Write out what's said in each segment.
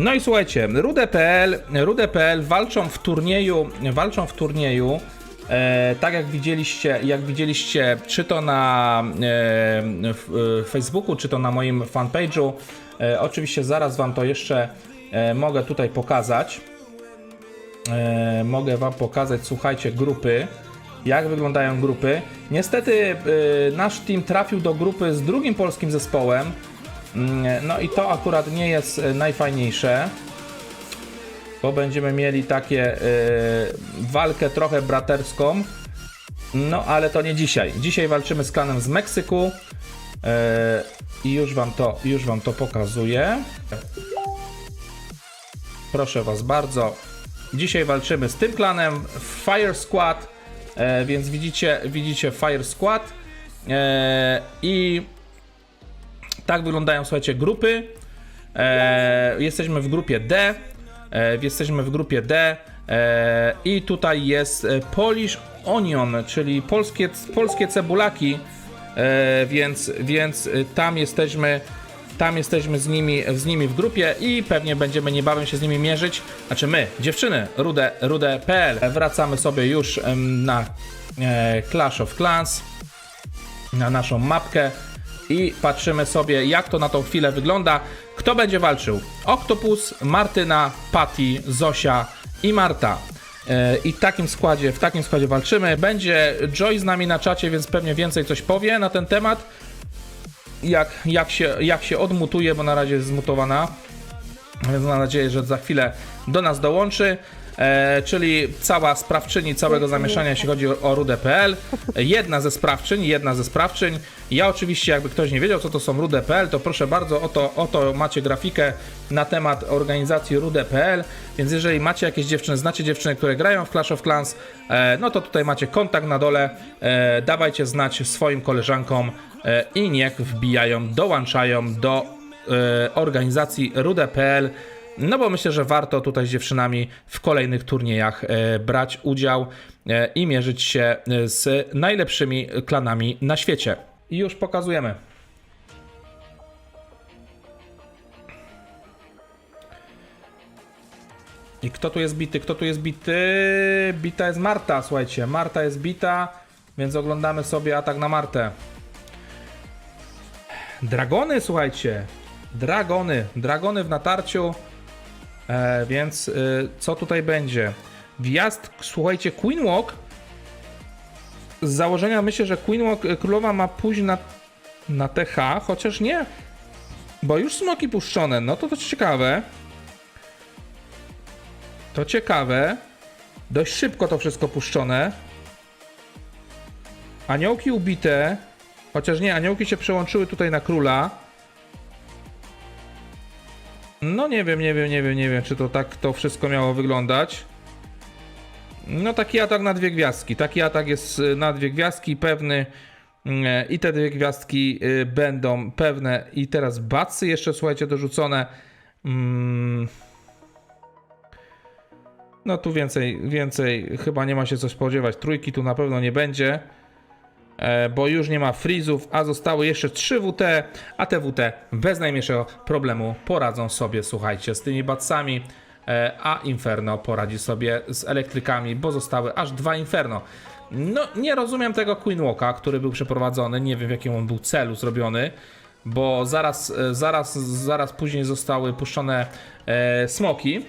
No i słuchajcie, Rude.pl, Rude.pl walczą w turnieju, walczą w turnieju, e, tak jak widzieliście, jak widzieliście, czy to na e, w, e, Facebooku, czy to na moim fanpage'u. E, oczywiście zaraz wam to jeszcze e, mogę tutaj pokazać. E, mogę wam pokazać, słuchajcie, grupy. Jak wyglądają grupy? Niestety e, nasz team trafił do grupy z drugim polskim zespołem. Mm, No i to akurat nie jest e, najfajniejsze. Bo będziemy mieli takie e, walkę trochę braterską. No ale to nie dzisiaj. Dzisiaj walczymy z klanem z Meksyku. E, I już wam to, już wam to pokazuję. Proszę was bardzo. Dzisiaj walczymy z tym klanem Fire Squad. E, więc widzicie, widzicie Fire Squad. E, I tak wyglądają, słuchajcie, grupy. E, jesteśmy w grupie D. E, jesteśmy w grupie D. E, I tutaj jest e, Polish Onion, czyli polskie, polskie cebulaki. E, więc, więc e, tam jesteśmy. Tam jesteśmy z nimi, z nimi w grupie i pewnie będziemy niebawem się z nimi mierzyć. Znaczy my, dziewczyny, rude, rude.pl. Wracamy sobie już na e, Clash of Clans na naszą mapkę i patrzymy sobie, jak to na tą chwilę wygląda. Kto będzie walczył? Octopus, Martyna, Patty, Zosia i Marta. E, I w takim składzie, w takim składzie walczymy. Będzie Joy z nami na czacie, więc pewnie więcej coś powie na ten temat. Jak, jak, się, jak się odmutuje, bo na razie jest zmutowana. Więc mam nadzieję, że za chwilę do nas dołączy. E, czyli cała sprawczyni całego zamieszania, jeśli chodzi o, rudę.pl. Jedna ze sprawczyń, jedna ze sprawczyń. Ja oczywiście, jakby ktoś nie wiedział, co to są rudę.pl, to proszę bardzo, oto, oto macie grafikę na temat organizacji rudę.pl. Więc jeżeli macie jakieś dziewczyny, znacie dziewczyny, które grają w Clash of Clans, e, no to tutaj macie kontakt na dole. E, dawajcie znać swoim koleżankom i niech wbijają, dołączają do organizacji rude.pl. No bo myślę, że warto tutaj z dziewczynami w kolejnych turniejach e, brać udział e, i mierzyć się e, z najlepszymi klanami na świecie. I już pokazujemy. I kto tu jest bity? Kto tu jest bity? Bita jest Marta, słuchajcie. Marta jest bita, więc oglądamy sobie atak na Martę. Dragony, słuchajcie. Dragony. Dragony w natarciu. E, więc y, co tutaj będzie? Wjazd, słuchajcie, Queen Walk. Z założenia myślę, że Queen Walk y, królowa ma pójść na, na TH, chociaż nie. Bo już smoki puszczone. No to to ciekawe. To ciekawe. Dość szybko to wszystko puszczone. Aniołki ubite. Chociaż nie, aniołki się przełączyły tutaj na króla. No nie wiem, nie wiem, nie wiem, nie wiem, czy to tak to wszystko miało wyglądać. No taki atak na dwie gwiazdki. Taki atak jest y, na dwie gwiazdki, pewny. mm, I te dwie gwiazdki y, będą pewne. I teraz bacy jeszcze, słuchajcie, dorzucone. Mm. No tu więcej, więcej chyba nie ma się co spodziewać. Trójki tu na pewno nie będzie bo już nie ma frizów, a zostały jeszcze 3 WT, a te WT bez najmniejszego problemu poradzą sobie, słuchajcie, z tymi batsami, e, a Inferno poradzi sobie z elektrykami, bo zostały aż dwa Inferno. No, nie rozumiem tego Queen Walka, który był przeprowadzony, nie wiem w jakim on był celu zrobiony, bo zaraz, e, zaraz, zaraz później zostały puszczone e, smoki,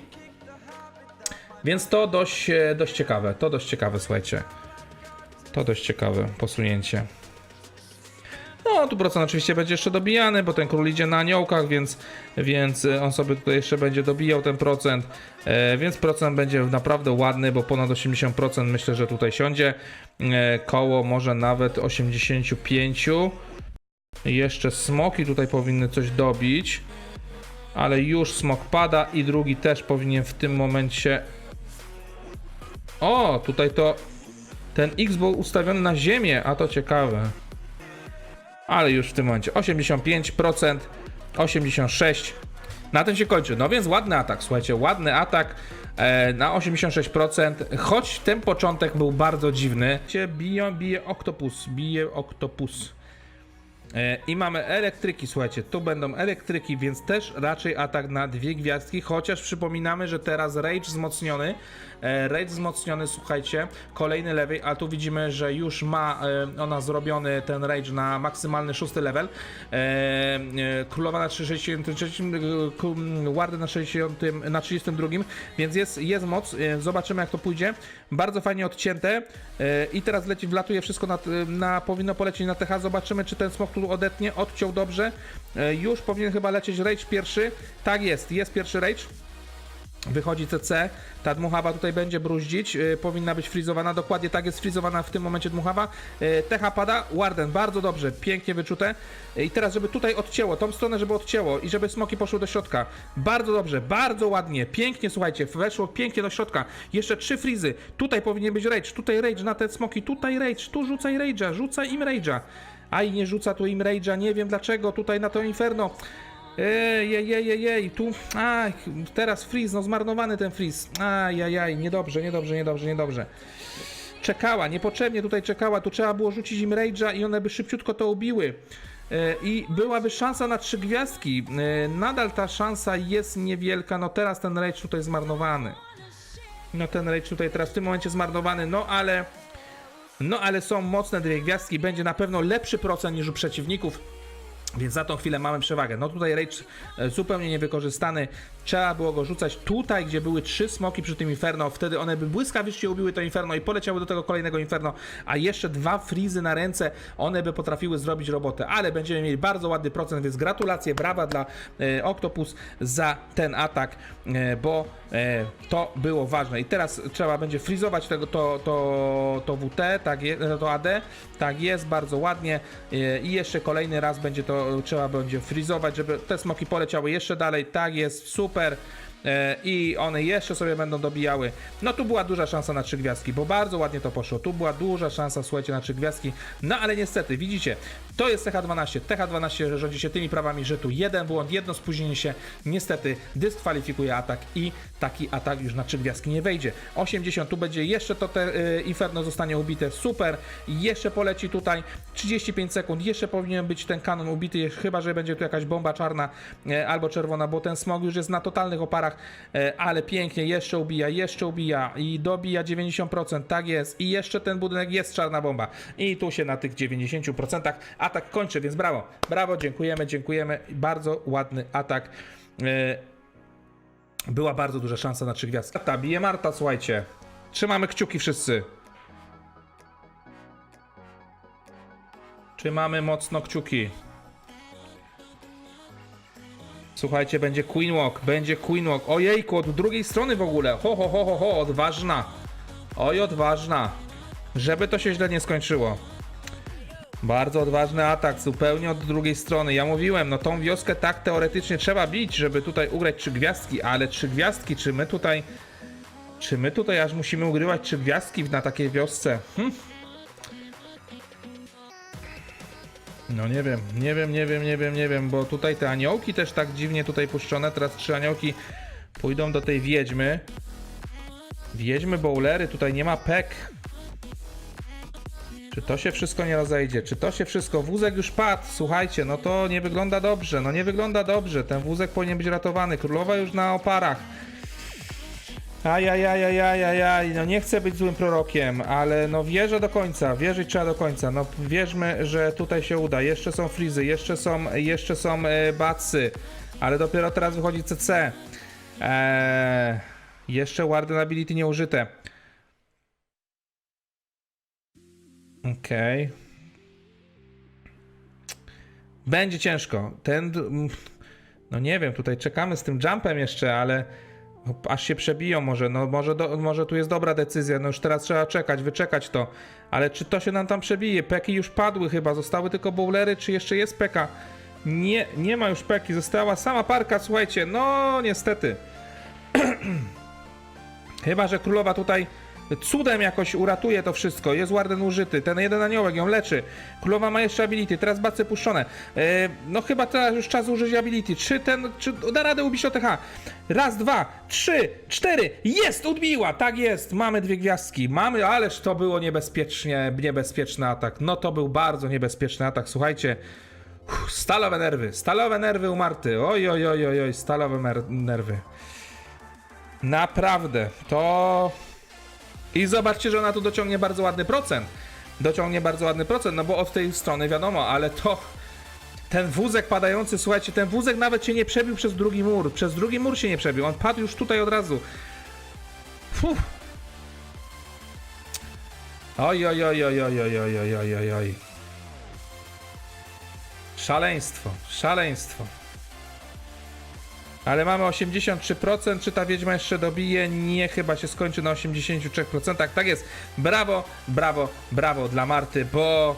więc to dość, e, dość ciekawe, to dość ciekawe, słuchajcie. To dość ciekawe posunięcie. No, tu procent oczywiście będzie jeszcze dobijany, bo ten król idzie na aniołkach, więc, więc e, on sobie tutaj jeszcze będzie dobijał ten procent. E, więc procent będzie naprawdę ładny, bo ponad 80% myślę, że tutaj siądzie. E, koło może nawet 85. Jeszcze smoki tutaj powinny coś dobić. Ale już smok pada i drugi też powinien w tym momencie. O, tutaj to ten X był ustawiony na ziemię, a to ciekawe. Ale już w tym momencie 85%, 86%. Na tym się kończy. No więc ładny atak, słuchajcie, ładny atak e, na 86%, choć ten początek był bardzo dziwny. Bije, bije Octopus, bije Octopus. E, I mamy elektryki, słuchajcie, tu będą elektryki, więc też raczej atak na dwie gwiazdki, chociaż przypominamy, że teraz Rage wzmocniony, e, Rage wzmocniony, słuchajcie, kolejny level, a tu widzimy, że już ma e, ona zrobiony ten Rage na maksymalny szósty level, e, Królowa na 63, e, ku- Warden na 60, na 32, więc jest, jest moc, zobaczymy jak to pójdzie, bardzo fajnie odcięte. I teraz leci, wlatuje wszystko na, na powinno polecieć na TH, zobaczymy czy ten smok tu odetnie, odciął dobrze, już powinien chyba lecieć Rage pierwszy, tak jest, jest pierwszy Rage, Wychodzi CC, ta dmuchawa tutaj będzie bruździć, yy, powinna być frizowana, dokładnie tak jest frizowana w tym momencie dmuchawa. Yy, TH pada, Warden, bardzo dobrze, pięknie wyczute. Yy, I teraz, żeby tutaj odcięło, tą stronę, żeby odcięło i żeby smoki poszły do środka. Bardzo dobrze, bardzo ładnie, pięknie, słuchajcie, weszło pięknie do środka. Jeszcze trzy frizy, tutaj powinien być rage, tutaj rage na te smoki, tutaj rage, tu rzucaj rage'a, rzucaj im rage'a. Aj, nie rzuca tu im rage'a, nie wiem dlaczego, tutaj na to inferno. Ej, ej, ej, ej, tu, aj, teraz freeze, no zmarnowany ten freeze, aj, aj, niedobrze, niedobrze, niedobrze, niedobrze. Czekała, niepotrzebnie tutaj czekała, tu trzeba było rzucić im rage'a i one by szybciutko to ubiły. E, I byłaby szansa na trzy gwiazdki. E, Nadal ta szansa jest niewielka, no teraz ten rage tutaj zmarnowany. No ten rage tutaj teraz w tym momencie zmarnowany, no ale... No ale są mocne dwie gwiazdki, będzie na pewno lepszy procent niż u przeciwników. Więc za tą chwilę mamy przewagę. No tutaj Rage e, zupełnie niewykorzystany. Trzeba było go rzucać tutaj, gdzie były trzy smoki przy tym Inferno. Wtedy one by błyskawicznie ubiły to Inferno i poleciały do tego kolejnego Inferno. A jeszcze dwa frizy na ręce, one by potrafiły zrobić robotę. Ale będziemy mieli bardzo ładny procent, więc gratulacje, brawa dla e, Octopus za ten atak, e, bo e, to było ważne. I teraz trzeba będzie frizować tego, to, to, to WT, tak je, to AD. Tak jest, bardzo ładnie. E, I jeszcze kolejny raz będzie to trzeba będzie frizować, żeby te smoki poleciały jeszcze dalej. Tak jest, super. E, I one jeszcze sobie będą dobijały. No tu była duża szansa na trzy gwiazdki, bo bardzo ładnie to poszło. Tu była duża szansa, słuchajcie, na trzy gwiazdki. No ale niestety, widzicie, to jest TH12. TH12 rządzi się tymi prawami, że tu jeden błąd, jedno spóźnienie się niestety dyskwalifikuje atak i taki atak już na trzy gwiazdki nie wejdzie. 80 tu będzie jeszcze to te y, Inferno zostanie ubite, super. Jeszcze poleci tutaj 35 sekund, jeszcze powinien być ten kanon ubity, chyba że będzie tu jakaś bomba czarna e, albo czerwona, bo ten smog już jest na totalnych oparach, e, ale pięknie, jeszcze ubija, jeszcze ubija i dobija 90%, tak jest. I jeszcze ten budynek jest czarna bomba. I tu się na tych 90% atak kończy, więc brawo, brawo, dziękujemy, dziękujemy. Bardzo ładny atak. E, była bardzo duża szansa na trzy gwiazdki. Ta bije Marta, słuchajcie. Trzymamy kciuki wszyscy. Trzymamy mocno kciuki. Słuchajcie, będzie Queen Walk, będzie Queen Walk. Ojejku, od drugiej strony w ogóle. Ho, ho, ho, ho, ho, odważna. Oj, odważna. Żeby to się źle nie skończyło. Bardzo odważny atak, zupełnie od drugiej strony. Ja mówiłem, no tą wioskę tak teoretycznie trzeba bić, żeby tutaj ugrać trzy gwiazdki, ale trzy gwiazdki, czy my tutaj... Czy my tutaj aż musimy ugrywać trzy gwiazdki na takiej wiosce? Hm? No nie wiem, nie wiem, nie wiem, nie wiem, nie wiem, bo tutaj te aniołki też tak dziwnie tutaj puszczone. Teraz trzy aniołki pójdą do tej wiedźmy. Wiedźmy, bowlery, tutaj nie ma pek. Czy to się wszystko nie rozejdzie? Czy to się wszystko... Wózek już padł, słuchajcie, no to nie wygląda dobrze, no nie wygląda dobrze. Ten wózek powinien być ratowany. Królowa już na oparach. Ajajajajajajaj, no nie chcę być złym prorokiem, ale no wierzę do końca, wierzyć trzeba do końca, no wierzmy, że tutaj się uda, jeszcze są frizy, jeszcze są, jeszcze są e, batsy, ale dopiero teraz wychodzi CC. Eee, jeszcze Warden Ability nie Okej. Będzie ciężko, ten... No nie wiem, tutaj czekamy z tym jumpem jeszcze, ale... Aż się przebiją może, no może, do, może tu jest dobra decyzja, no już teraz trzeba czekać, wyczekać to. Ale czy to się nam tam przebije? Peki już padły chyba, zostały tylko bowlery, czy jeszcze jest peka? Nie, nie ma już peki, została sama parka, słuchajcie, no niestety. Chyba, że królowa tutaj cudem jakoś uratuje to wszystko. Jest Warden użyty, ten jeden aniołek ją leczy. Królowa ma jeszcze ability, teraz bacy puszczone. E, no chyba teraz już czas użyć ability. Czy ten, czy da radę ubić OTH? Raz, dwa, trzy, cztery. Jest, odbiła, tak jest. Mamy dwie gwiazdki. Mamy, ależ to było niebezpiecznie, niebezpieczny atak. No to był bardzo niebezpieczny atak, słuchajcie. Uff, Stalowe nerwy, stalowe nerwy u Marty. Oj, oj, oj, oj, oj stalowe nerwy. Naprawdę, to... I zobaczcie, że ona tu dociągnie bardzo ładny procent. Dociągnie bardzo ładny procent, no bo od tej strony wiadomo, ale to... Ten wózek padający, słuchajcie, ten wózek nawet się nie przebił przez drugi mur. Przez drugi mur się nie przebił, on padł już tutaj od razu. Fuh. Oj, oj, oj, oj, oj, oj, oj, oj, oj, oj. Szaleństwo, szaleństwo. Ale mamy 83%, czy ta wiedźma jeszcze dobije? Nie, chyba się skończy na 83%. Tak jest. Brawo, brawo, brawo dla Marty, bo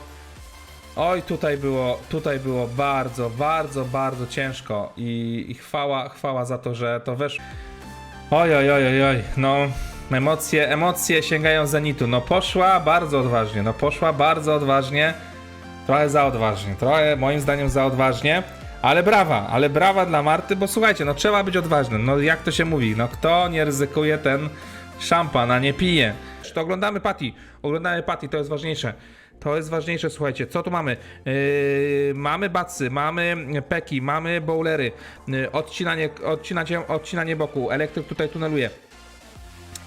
oj, tutaj było, tutaj było bardzo, bardzo, bardzo ciężko i, i chwała, chwała za to, że to weszło. Oj, oj, oj, oj, oj, no emocje, emocje sięgają zenitu. No poszła bardzo odważnie, no poszła bardzo odważnie. Trochę za odważnie, trochę moim zdaniem za odważnie. Ale brawa, ale brawa dla Marty, bo słuchajcie, no trzeba być odważnym. No jak to się mówi, no kto nie ryzykuje, ten szampan, a nie pije. To oglądamy Patty, oglądamy Patty, to jest ważniejsze. To jest ważniejsze, słuchajcie, co tu mamy? Yy, mamy bacy, mamy peki, mamy bowlery, yy, odcinanie, odcinanie, odcinanie boku, elektryk tutaj tuneluje.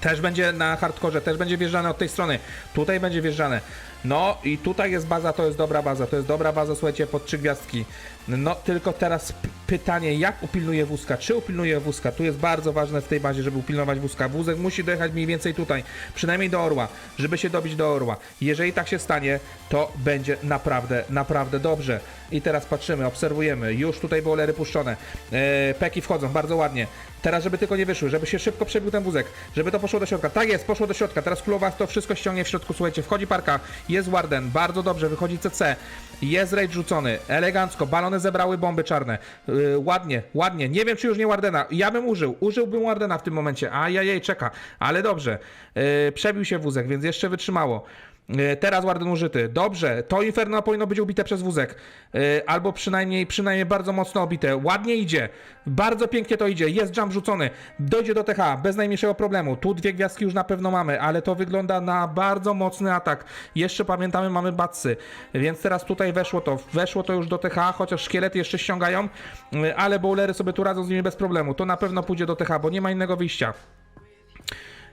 Też będzie na hardkorze, też będzie wjeżdżane od tej strony. Tutaj będzie wjeżdżane. No i tutaj jest baza, to jest dobra baza, to jest dobra baza, słuchajcie, pod trzy gwiazdki. No tylko teraz pytanie, jak upilnuje wózka? Czy upilnuje wózka? Tu jest bardzo ważne w tej bazie, żeby upilnować wózka. Wózek musi dojechać mniej więcej tutaj, przynajmniej do orła, żeby się dobić do orła. Jeżeli tak się stanie, to będzie naprawdę, naprawdę dobrze. I teraz patrzymy, obserwujemy. Już tutaj bolery puszczone. Eee, peki wchodzą, bardzo ładnie. Teraz, żeby tylko nie wyszły, żeby się szybko przebił ten wózek, żeby to poszło do środka. Tak jest, poszło do środka. Teraz królowa to wszystko ściągnie w środku. Słuchajcie, wchodzi parka, jest Warden, bardzo dobrze, wychodzi CC, jest raid rzucony, elegancko, balony zebrały bomby czarne. Yy, ładnie, ładnie. Nie wiem, czy już nie Wardena. Ja bym użył, użyłbym Wardena w tym momencie. Ajajaj, czeka, ale dobrze. Yy, przebił się wózek, więc jeszcze wytrzymało. Yy, Teraz Warden użyty. Dobrze, to Inferno powinno być ubite przez wózek. Yy, Albo przynajmniej, przynajmniej bardzo mocno obite. Ładnie idzie. Bardzo pięknie to idzie. Jest jump rzucony. Dojdzie do TH bez najmniejszego problemu. Tu dwie gwiazdki już na pewno mamy, ale to wygląda na bardzo mocny atak. Jeszcze pamiętamy, mamy batsy. Więc teraz tutaj weszło to. Weszło to już do TH, chociaż szkielety jeszcze ściągają, yy, ale bowlery sobie tu radzą z nimi bez problemu. To na pewno pójdzie do TH, bo nie ma innego wyjścia.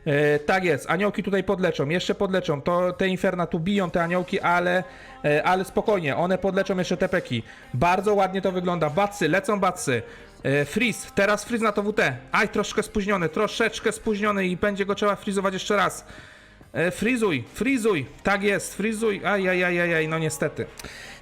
E, tak jest, aniołki tutaj podleczą, jeszcze podleczą. To te inferna tu biją te aniołki, ale, e, ale spokojnie, one podleczą jeszcze te peki. Bardzo ładnie to wygląda. Batsy, lecą batsy. E, Freeze, teraz freeze na to WT. Aj, troszkę spóźniony, troszeczkę spóźniony i będzie go trzeba frizować jeszcze raz. E, frizuj, frizuj, tak jest, frizuj. Aj, aj, aj, aj, aj, no niestety.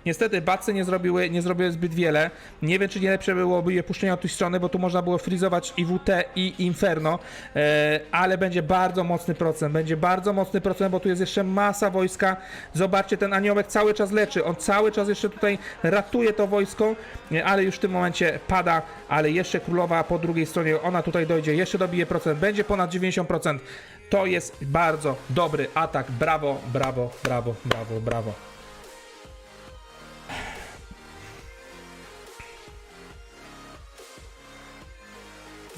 Niestety bacy nie zrobiły, nie zrobiły zbyt wiele. Nie wiem, czy nie lepsze byłoby je puszczenie od tej strony, bo tu można było frizować i WT i Inferno, e, ale będzie bardzo mocny procent, będzie bardzo mocny procent, bo tu jest jeszcze masa wojska. Zobaczcie, ten aniołek cały czas leczy, on cały czas jeszcze tutaj ratuje to wojsko, e, ale już w tym momencie pada, ale jeszcze królowa po drugiej stronie, ona tutaj dojdzie, jeszcze dobije procent, będzie ponad 90%. To jest bardzo dobry atak. Brawo, brawo, brawo, brawo, brawo.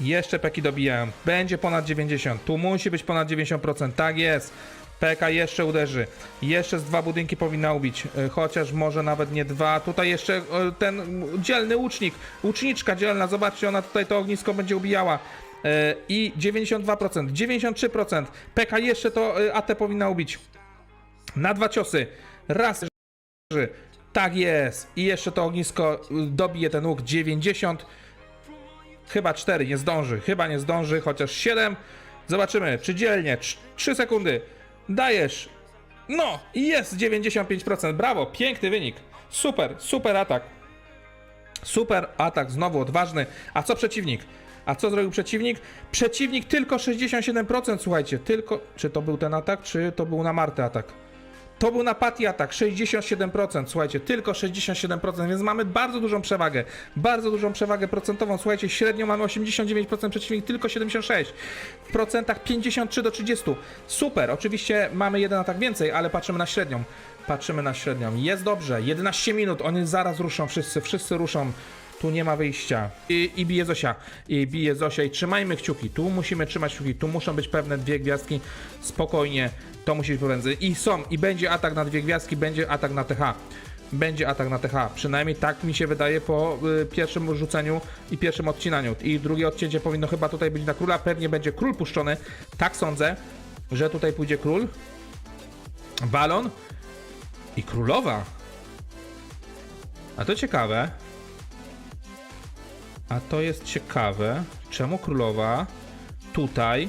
Jeszcze peki dobijają. Będzie ponad 90. Tu musi być ponad 90%. Tak jest. PK jeszcze uderzy. Jeszcze z dwa budynki powinna ubić. E, Chociaż może nawet nie dwa. Tutaj jeszcze e, ten dzielny łucznik. Łuczniczka dzielna. Zobaczcie, ona tutaj to ognisko będzie ubijała. E, I 92%. 93%. PK jeszcze to AT powinna ubić. Na dwa ciosy. Raz. Tak jest. I jeszcze to ognisko dobije ten łuk 90. Chyba 4, nie zdąży. Chyba nie zdąży, chociaż 7. Zobaczymy, czy dzielnie. 3 sekundy. Dajesz. No, jest 95%. Brawo, piękny wynik. Super, super atak. Super atak, znowu odważny. A co przeciwnik? A co zrobił przeciwnik? Przeciwnik tylko 67%, słuchajcie. Tylko. Czy to był ten atak, czy to był na Martę atak? To był na Patty atak, 67%, słuchajcie, tylko 67%, więc mamy bardzo dużą przewagę, bardzo dużą przewagę procentową, słuchajcie, średnio mamy 89%, przeciwnik tylko 76%, w procentach 53 do 30, super, oczywiście mamy jeden atak więcej, ale patrzymy na średnią, patrzymy na średnią, jest dobrze, 11 minut, oni zaraz ruszą, wszyscy, wszyscy ruszą, tu nie ma wyjścia. I, I bije Zosia. I bije Zosia. I trzymajmy kciuki. Tu musimy trzymać kciuki. Tu muszą być pewne dwie gwiazdki. Spokojnie. To musi być pomiędzy. I są. I będzie atak na dwie gwiazdki. Będzie atak na TH. będzie atak na TH. Przynajmniej tak mi się wydaje po y, pierwszym rzuceniu i pierwszym odcinaniu. I drugie odcięcie powinno chyba tutaj być na króla. Pewnie będzie król puszczony. Tak sądzę, że tutaj pójdzie król. Balon i królowa. A to ciekawe. A to jest ciekawe. Czemu królowa tutaj?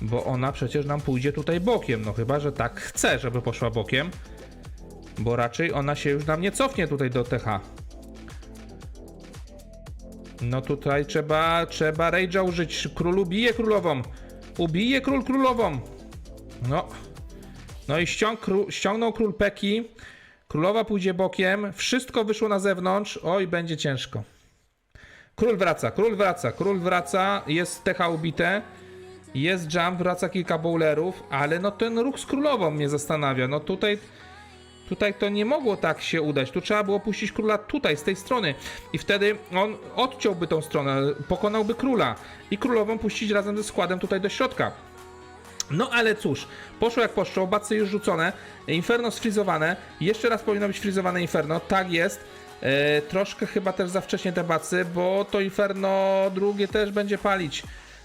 Bo ona przecież nam pójdzie tutaj bokiem. No chyba, że tak chce, żeby poszła bokiem. Bo raczej ona się już nam nie cofnie tutaj do TH. No tutaj trzeba, trzeba Rage'a użyć. Król ubije królową. Ubije król królową. No. No i ściąg, kró, ściągnął król Peki. Królowa pójdzie bokiem. Wszystko wyszło na zewnątrz. Oj, będzie ciężko. Król wraca, król wraca, król wraca. Jest TH ubite. Jest jump, wraca kilka bowlerów, ale no ten ruch z królową mnie zastanawia. No tutaj, tutaj to nie mogło tak się udać. Tu trzeba było puścić króla tutaj, z tej strony. I wtedy on odciąłby tą stronę, pokonałby króla. I królową puścić razem ze składem tutaj do środka. No ale cóż, poszło jak poszło, bacy już rzucone, Inferno sfrizowane, jeszcze raz powinno być frizowane Inferno, tak jest. E, troszkę chyba też za wcześnie te bacy, bo to Inferno drugie też będzie palić.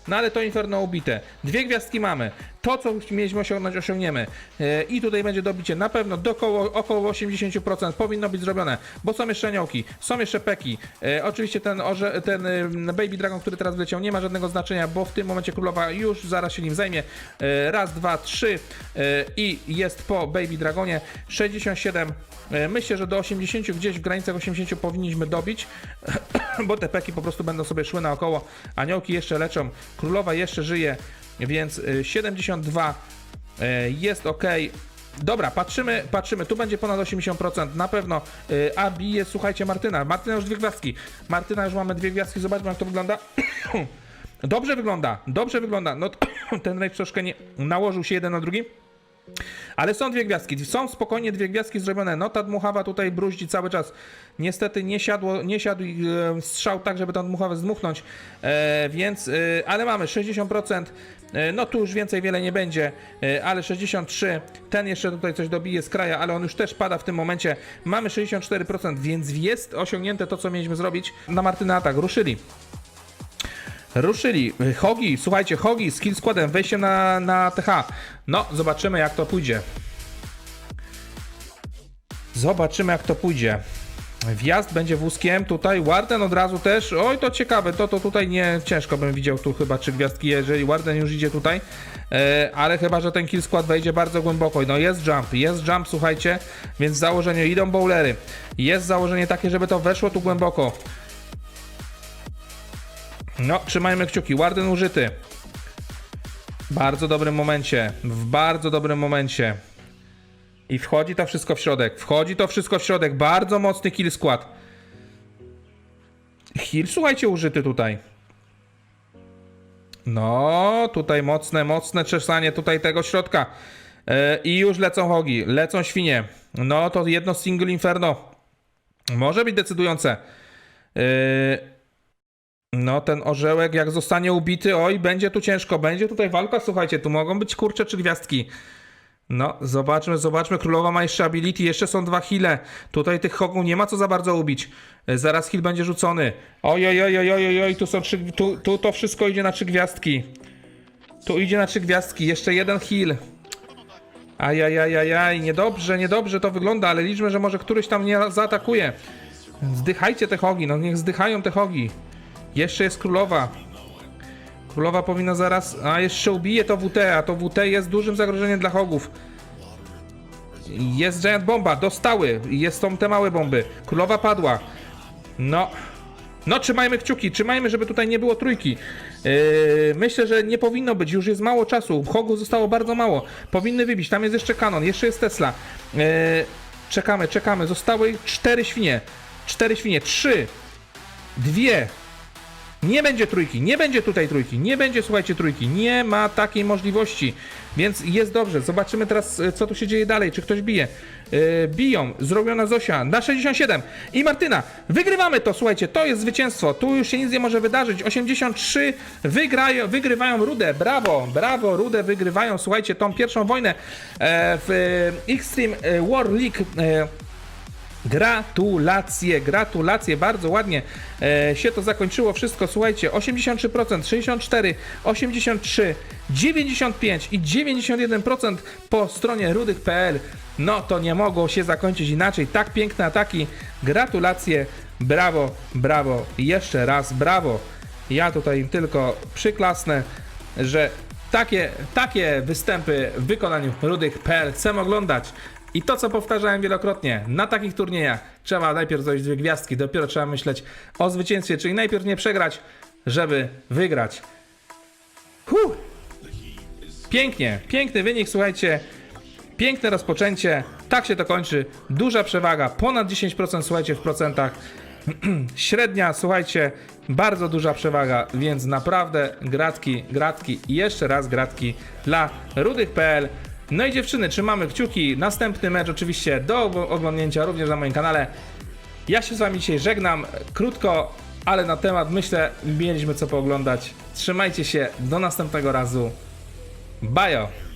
No ale to Inferno ubite. Dwie gwiazdki mamy. To, co mieliśmy osiągnąć, osiągniemy. E, I tutaj będzie dobicie na pewno do około, około 80% powinno być zrobione, bo są jeszcze aniołki, są jeszcze peki. E, oczywiście ten, orze, ten Baby Dragon, który teraz wleciał, nie ma żadnego znaczenia, bo w tym momencie królowa już zaraz się nim zajmie. E, raz, dwa, trzy i jest po Baby Dragonie 67. E, myślę, że do 80, gdzieś w granicach 80 powinniśmy dobić, bo te peki po prostu będą sobie szły naokoło. Aniołki jeszcze leczą, królowa jeszcze żyje, więc e, 72 e, jest ok. Dobra, patrzymy, patrzymy, tu będzie ponad 80%, na pewno, e, a bije, słuchajcie, Martyna, Martyna już dwie gwiazdki, Martyna już mamy dwie gwiazdki, zobaczmy jak to wygląda, dobrze wygląda, dobrze wygląda, no ten rejf troszkę nie nałożył się jeden na drugi, ale są dwie gwiazdki, są spokojnie dwie gwiazdki zrobione. No ta dmuchawa tutaj bruździ cały czas. Niestety nie siadło, nie siadł strzał tak, żeby tą dmuchawę zdmuchnąć, e, więc, e, ale mamy 60%. E, no tu już więcej wiele nie będzie, e, ale 63. Ten jeszcze tutaj coś dobije z kraja, ale on już też pada w tym momencie. Mamy 64%, więc jest osiągnięte to, co mieliśmy zrobić. Na Martyna atak ruszyli. Ruszyli. Hogi, słuchajcie, Hogi z kill składem, wejściem na, na TH. No, zobaczymy jak to pójdzie. Zobaczymy jak to pójdzie. Wjazd będzie wózkiem, tutaj Warden od razu też, oj to ciekawe, to, to tutaj nie, ciężko bym widział tu chyba trzy gwiazdki, jeżeli Warden już idzie tutaj, e, ale chyba, że ten kill skład wejdzie bardzo głęboko, no jest jump, jest jump, słuchajcie, więc w założeniu idą bowlery, jest założenie takie, żeby to weszło tu głęboko, no, trzymajmy kciuki. Warden użyty. Bardzo dobrym momencie. W bardzo dobrym momencie. I wchodzi to wszystko w środek. Wchodzi to wszystko w środek. Bardzo mocny kill skład. Heal, słuchajcie, użyty tutaj. No, tutaj mocne, mocne czesanie tutaj tego środka. E, I już lecą hogi, lecą świnie. No, to jedno single inferno. Może być decydujące. E, no, ten orzełek, jak zostanie ubity, oj, będzie tu ciężko, będzie tutaj walka, słuchajcie, tu mogą być kurcze czy gwiazdki. No, zobaczmy, zobaczmy, królowa ma jeszcze ability, jeszcze są dwa hile. Tutaj tych hogów nie ma co za bardzo ubić. E, Zaraz heal będzie rzucony. Oj, oj, oj, oj, oj, oj, tu są trzy, tu, tu to wszystko idzie na trzy gwiazdki. Tu idzie na trzy gwiazdki, jeszcze jeden heal. Ajajajajaj, niedobrze, niedobrze to wygląda, ale liczmy, że może któryś tam nie zaatakuje. Zdychajcie te hogi, no niech zdychają te hogi. Jeszcze jest królowa. Królowa powinna zaraz. A jeszcze ubije to WT, a to WT jest dużym zagrożeniem dla hogów. Jest Giant Bomba, dostały. Jest są te małe bomby. Królowa padła. No. No, trzymajmy kciuki, trzymajmy, żeby tutaj nie było trójki. Yy, myślę, że nie powinno być, już jest mało czasu. Hogów zostało bardzo mało. Powinny wybić. Tam jest jeszcze kanon, jeszcze jest Tesla. Yy, czekamy, czekamy. Zostały cztery świnie. Cztery świnie. Trzy. Dwie. Nie będzie trójki, nie będzie tutaj trójki, nie będzie, słuchajcie, trójki, nie ma takiej możliwości, więc jest dobrze. Zobaczymy teraz, e, co tu się dzieje dalej, czy ktoś bije. Yy, biją, zrobiona Zosia na 67 i Martyna, wygrywamy to, słuchajcie, to jest zwycięstwo, tu już się nic nie może wydarzyć, 83 wygrają, wygrywają Rudę, brawo, brawo, Rudę wygrywają, słuchajcie, tą pierwszą wojnę e, w Extreme War League Gratulacje, gratulacje, bardzo ładnie e, się to zakończyło wszystko. Słuchajcie, 83%, 64, 83, 95 i 91% po stronie rudych.pl. No to nie mogło się zakończyć inaczej. Tak piękne ataki. Gratulacje, brawo, brawo jeszcze raz brawo. Ja tutaj tylko przyklasnę, że takie, takie występy w wykonaniu rudych.pl chcę oglądać. I to, co powtarzałem wielokrotnie, na takich turniejach trzeba najpierw zrobić dwie gwiazdki, dopiero trzeba myśleć o zwycięstwie, czyli najpierw nie przegrać, żeby wygrać. Huh. Pięknie, piękny wynik, słuchajcie. Piękne rozpoczęcie. Tak się to kończy. Duża przewaga, ponad 10%, słuchajcie, w procentach. Średnia, słuchajcie, bardzo duża przewaga, więc naprawdę gratki, gratki i jeszcze raz gratki dla rudych.pl. No i dziewczyny, trzymamy kciuki. Następny mecz oczywiście do oglądnięcia również na moim kanale. Ja się z wami dzisiaj żegnam. Krótko, ale na temat myślę mieliśmy co pooglądać. Trzymajcie się, do następnego razu. Bajo!